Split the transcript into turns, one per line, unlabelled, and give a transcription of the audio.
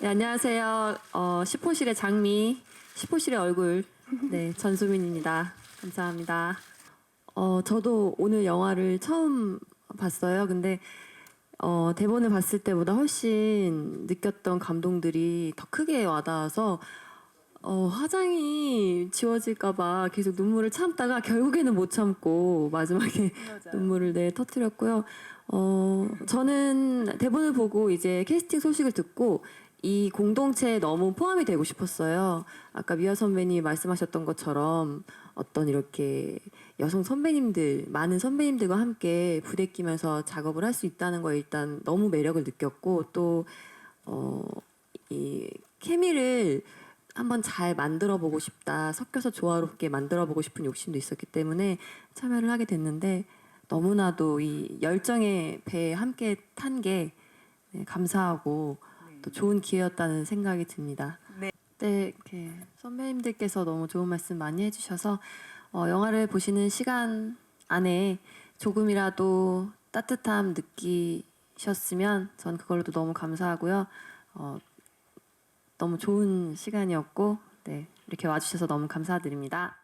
네, 안녕하세요. 어, 10호실의 장미, 10호실의 얼굴, 네, 전수민입니다. 감사합니다. 어, 저도 오늘 영화를 처음 봤어요. 근데 어, 대본을 봤을 때보다 훨씬 느꼈던 감동들이 더 크게 와닿아서 어, 화장이 지워질까봐 계속 눈물을 참다가 결국에는 못 참고 마지막에 눈물을 네, 터뜨렸고요. 어, 저는 대본을 보고 이제 캐스팅 소식을 듣고 이 공동체에 너무 포함이 되고 싶었어요. 아까 미아 선배님이 말씀하셨던 것처럼 어떤 이렇게 여성 선배님들, 많은 선배님들과 함께 부대 끼면서 작업을 할 수 있다는 거에 일단 너무 매력을 느꼈고 또, 어, 이 케미를 한번 잘 만들어 보고 싶다. 섞여서 조화롭게 만들어 보고 싶은 욕심도 있었기 때문에 참여를 하게 됐는데 너무나도 이 열정의 배에 함께 탄 게 감사하고 또 좋은 기회였다는 생각이 듭니다.
네.
네, 이렇게 선배님들께서 너무 좋은 말씀 많이 해주셔서 어, 영화를 보시는 시간 안에 조금이라도 따뜻함 느끼셨으면 전 그걸로도 너무 감사하고요. 어, 너무 좋은 시간이었고, 네, 이렇게 와주셔서 너무 감사드립니다.